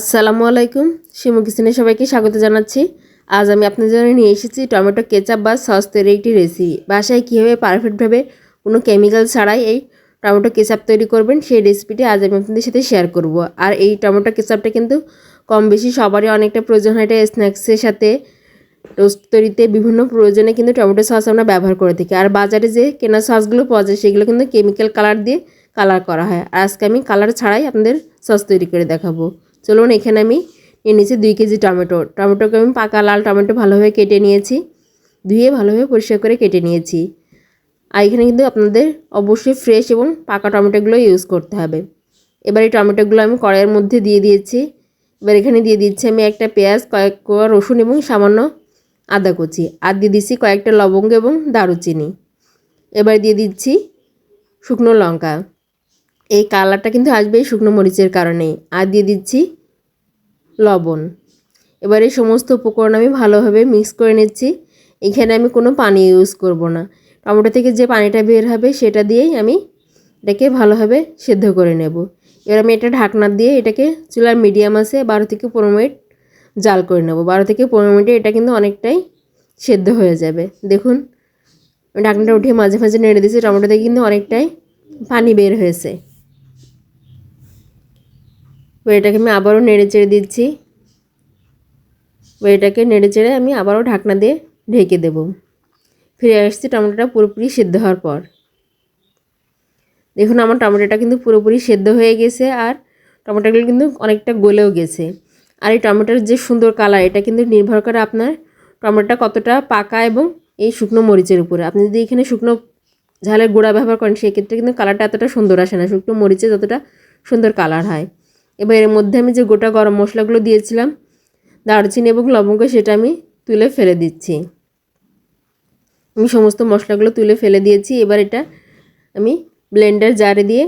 আসসালামু আলাইকুম। শিমু কিচেনে সবাইকে স্বাগত জানাচ্ছি। আজ আমি আপনাদের জন্য নিয়ে এসেছি টমেটো কেচাপ বা সস তৈরির একটি রেসিপি বাসায় কীভাবে পারফেক্টভাবে কোনো কেমিক্যাল ছাড়াই এই টমেটো কেচাপ তৈরি করবেন, সেই রেসিপিটি আজ আমি আপনাদের সাথে শেয়ার করব। আর এই টমেটো কেচাপটা কিন্তু কম বেশি সবারই অনেকটা প্রয়োজন হয়। এটা স্ন্যাক্সের সাথে টোস্ট তৈরিতে বিভিন্ন প্রয়োজনে কিন্তু টমেটো সস আমরা ব্যবহার করে থাকি। আর বাজারে যে কেনা সসগুলো পাওয়া যায়, সেগুলো কিন্তু কেমিক্যাল কালার দিয়ে কালার করা হয়। আর আজকে আমি কালার ছাড়াই আপনাদের সস তৈরি করে দেখাবো। চলুন এখানে আমি নিয়ে নিয়েছি দুই কেজি টমেটো। টমেটোকে আমি পাকা লাল টমেটো ভালোভাবে কেটে নিয়েছি। ধুয়ে ভালোভাবে পরিষ্কার করে কেটে নিয়েছি। আর এখানে কিন্তু আপনাদের অবশ্যই ফ্রেশ এবং পাকা টমেটোগুলো ইউজ করতে হবে। এবার এই টমেটোগুলো আমি কড়াইয়ের মধ্যে দিয়ে দিয়েছি। এবার এখানে দিয়ে দিচ্ছি আমি একটা পেঁয়াজ, কয়েক কোয়া রসুন এবং সামান্য আদা কুচি। আর দিয়ে দিচ্ছি কয়েকটা লবঙ্গ এবং দারুচিনি। এবার দিয়ে দিচ্ছি শুকনো লঙ্কা। এই কালারটা কিন্তু আসবে এই শুকনো মরিচের কারণে। আর দিয়ে দিচ্ছি লবণ। এবারে সমস্ত উপকরণ আমি ভালোভাবে মিক্স করে নিচ্ছি। এখানে আমি কোনো পানি ইউজ করব না। টমেটো থেকে যে পানিটা বের হবে সেটা দিয়েই আমি এটাকে ভালোভাবে সেদ্ধ করে নেব। এবার আমি এটা ঢাকনা দিয়ে এটাকে চুলার মিডিয়াম আছে বারো থেকে পনেরো মিনিট জাল করে নেব। বারো থেকে পনেরো মিনিটে এটা কিন্তু অনেকটাই সেদ্ধ হয়ে যাবে। দেখুন ঢাকনাটা উঠিয়ে মাঝে মাঝে নেড়ে দিয়েছি। টমেটো থেকে কিন্তু অনেকটাই পানি বের হয়েছে। এবার এটাকে আমি আবারও নেড়ে চেড়ে দিচ্ছি। এবার এটাকে নেড়ে চেড়ে আমি আবারও ঢাকনা দিয়ে ঢেকে দেব। ফিরে আসছি টমেটোটা পুরোপুরি সেদ্ধ হওয়ার পর। দেখুন আমার টমেটোটা কিন্তু পুরোপুরি সেদ্ধ হয়ে গেছে আর টমেটোগুলো কিন্তু অনেকটা গলেও গেছে। আর এই টমেটোর যে সুন্দর কালার, এটা কিন্তু নির্ভর করে আপনার টমেটোটা কতটা পাকা এবং এই শুকনো মরিচের উপরে। আপনি যদি এখানে শুকনো ঝালের গুঁড়া ব্যবহার করেন, সেক্ষেত্রে কিন্তু কালারটা এতটা সুন্দর আসে না। শুকনো মরিচে যতটা সুন্দর কালার হয়। এবার এর মধ্যে আমি যে গোটা গরম মশলাগুলো দিয়েছিলাম, দারচিনি এবং লবঙ্গ সেটা আমি তুলে ফেলে দিচ্ছি। আমি সমস্ত মশলাগুলো তুলে ফেলে দিয়েছি, এবার এটা আমি ব্লেন্ডার জারে দিয়ে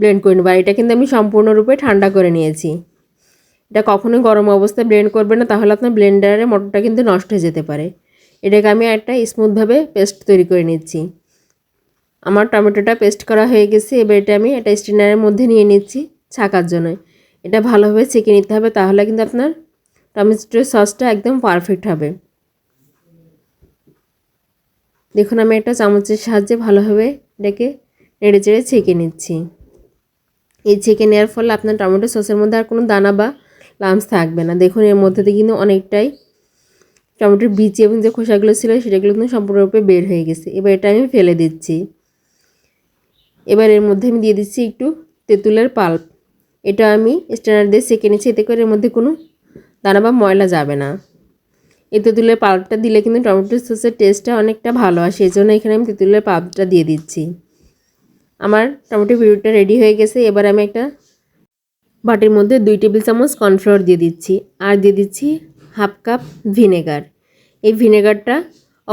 ব্লেন্ড করে নেব। আর এটা কিন্তু আমি সম্পূর্ণরূপে ঠান্ডা করে নিয়েছি। এটা কখনোই গরম অবস্থায় ব্লেন্ড করবে না, তাহলে আপনার ব্লেন্ডারে মটরটা কিন্তু নষ্ট হয়ে যেতে পারে। এটাকে আমি একটা স্মুথভাবে পেস্ট তৈরি করে নিচ্ছি। আমার টমেটোটা পেস্ট করা হয়ে গেছে, এবার এটা আমি একটা স্টিনারের মধ্যে নিয়ে নিচ্ছি। ছাকার জন্য এটা ভালোভাবে ছেঁকে নিতে হবে, তাহলে কিন্তু আপনার টমেটোর সসটা একদম পারফেক্ট হবে। দেখুন, আমি একটা চামচের সাহায্যে ভালোভাবে এটাকে নেড়ে চেড়ে ছেঁকে নিচ্ছি। এই ছেঁকে নেওয়ার ফলে আপনার টমেটো সসের মধ্যে আর কোনো দানা বা লামস থাকবে না। দেখুন, এর মধ্যে দিয়ে কিন্তু অনেকটাই টমেটোর বীজ এবং যে খোসাগুলো ছিল সেটাগুলো কিন্তু সম্পূর্ণরূপে বের হয়ে গেছে। এবার এটা আমি ফেলে দিচ্ছি। এবার এর মধ্যে আমি দিয়ে দিচ্ছি একটু তেঁতুলের পাল্প। এটা আমি স্ট্যান্ডার দিয়ে সেঁকে নিচ্ছি এতে করে এর মধ্যে কোনো দানা বা ময়লা যাবে না। এই তেঁতুলের পাল্পটা দিলে কিন্তু টমেটো সসের টেস্টটা অনেকটা ভালো আসে এই জন্য এখানে আমি তেঁতুলের পাল্পটা দিয়ে দিচ্ছি। আমার টমেটো পিউরিটা রেডি হয়ে গেছে, এবার আমি একটা বাটির মধ্যে দুই টেবিল চামচ কর্নফ্লাওয়ার দিয়ে দিচ্ছি, আর দিয়ে দিচ্ছি হাফ কাপ ভিনেগার এই ভিনেগারটা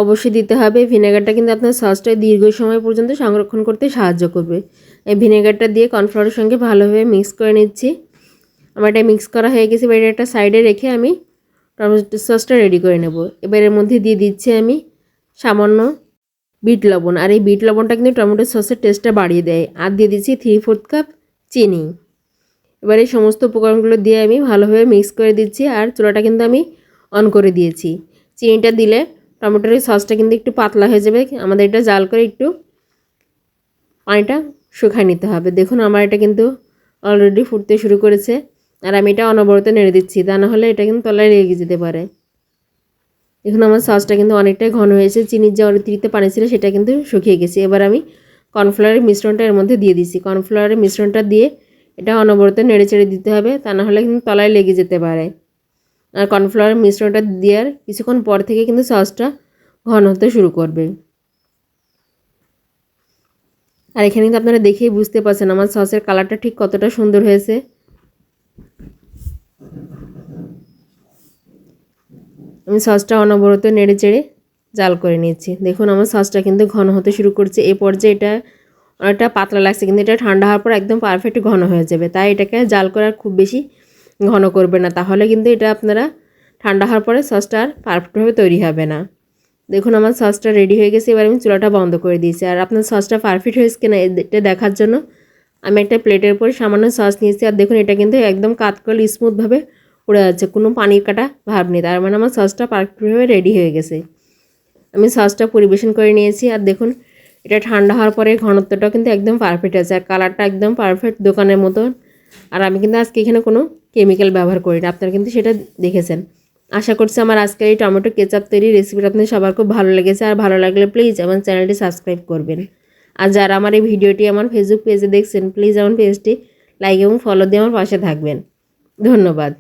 অবশ্যই দিতে হবে। ভিনেগারটা কিন্তু আপনার সসটা দীর্ঘ সময় পর্যন্ত সংরক্ষণ করতে সাহায্য করবে। এই ভিনেগারটা দিয়ে কর্নফ্লাওয়ারের সঙ্গে ভালোভাবে মিক্স করে নিচ্ছি। আমার এটা মিক্স করা হয়ে গেছে, এবার একটা সাইডে রেখে আমি টমেটো সসটা রেডি করে নেব। এবার এর মধ্যে দিয়ে দিচ্ছি আমি সামান্য বিট লবণ। আর এই বিট লবণটা কিন্তু টমেটো সসের টেস্টটা বাড়িয়ে দেয়। আর দিয়ে দিচ্ছি থ্রি ফোর্থ কাপ চিনি। এবার এই সমস্ত উপকরণগুলো দিয়ে আমি ভালোভাবে মিক্স করে দিচ্ছি। আর চুলাটা কিন্তু আমি অন করে দিয়েছি। চিনিটা দিলে টমেটোর এই সসটা কিন্তু একটু পাতলা হয়ে যাবে। আমাদের এটা জাল করে একটু পানিটা শুকায় নিতে হবে। দেখুন, আমার এটা কিন্তু অলরেডি ফুটতে শুরু করেছে আর আমি এটা অনবরত নেড়ে দিচ্ছি। তা না হলে এটা কিন্তু তলায় লেগে যেতে পারে। দেখুন, আমার সসটা কিন্তু অনেকটাই ঘন হয়েছে। চিনির যে অতিরিক্ত পানি ছিল, সেটা কিন্তু শুকিয়ে গেছে। এবার আমি কর্নফ্লাওয়ারের মিশ্রণটা এর মধ্যে দিয়ে দিচ্ছি। কর্নফ্লাওয়ারের মিশ্রণটা দিয়ে এটা অনবরত নেড়ে চেড়ে দিতে হবে। তা না হলে কিন্তু তলায় লেগে যেতে পারে। আর কর্নফ্লাওয়ারের মিশ্রণটা দেওয়ার কিছুক্ষণ পর থেকে কিন্তু সসটা ঘন হতে শুরু করবে। আর এখানে কিন্তু আপনারা দেখেই বুঝতে পারছেন আমার সসের কালারটা ঠিক কতটা সুন্দর হয়েছে। আমি সসটা অনবরত নেড়ে চেড়ে জাল করে নিয়েছি। দেখুন আমার সসটা কিন্তু ঘন হতে শুরু করছে। এ পর্যায়ে এটা অনেকটা পাতলা লাগছে, কিন্তু এটা ঠান্ডা হওয়ার পর একদম পারফেক্ট ঘন হয়ে যাবে। তাই এটাকে জাল করার খুব বেশি ঘন করবে না, তাহলে কিন্তু এটা আপনারা ঠান্ডা হওয়ার পরে সসটা আর পারফেক্টভাবে তৈরি হবে না। দেখুন আমার সসটা রেডি হয়ে গেছে, এবার আমি চুলাটা বন্ধ করে দিয়েছি। আর আপনার সসটা পারফেক্ট হয়েছে কিনা এটা দেখার জন্য আমি একটা প্লেটের উপর সামান্য সস নিয়েছি। আর দেখুন এটা কিন্তু একদম কাতকল স্মুথভাবে উড়ে যাচ্ছে, কোনো পানির কাটা ভাব নেই। তার মানে আমার সসটা পারফেক্টভাবে রেডি হয়ে গেছে। আমি সসটা পরিবেশন করে নিয়েছি। আর দেখুন এটা ঠান্ডা হওয়ার পরে ঘনত্বটাও কিন্তু একদম পারফেক্ট আছে। আর কালারটা একদম পারফেক্ট দোকানের মতন। আর আমি কিন্তু আজকে এখানে কোনো কেমিক্যাল ব্যবহার করি না। আপনারা কিন্তু সেটা দেখেছেন। আশা করছি আমার আজকের এই টমেটো কেচাপ তৈরি রেসিপিটা আপনাদের সবার খুব ভালো লেগেছে। আর ভালো লাগলে প্লিজ আমার চ্যানেলটি সাবস্ক্রাইব করবেন। আর যারা আমার এই ভিডিওটি আমার ফেসবুক পেজে দেখছেন প্লিজ আমার পেজটি লাইক এবং ফলো দিয়ে আমার পাশে থাকবেন। ধন্যবাদ।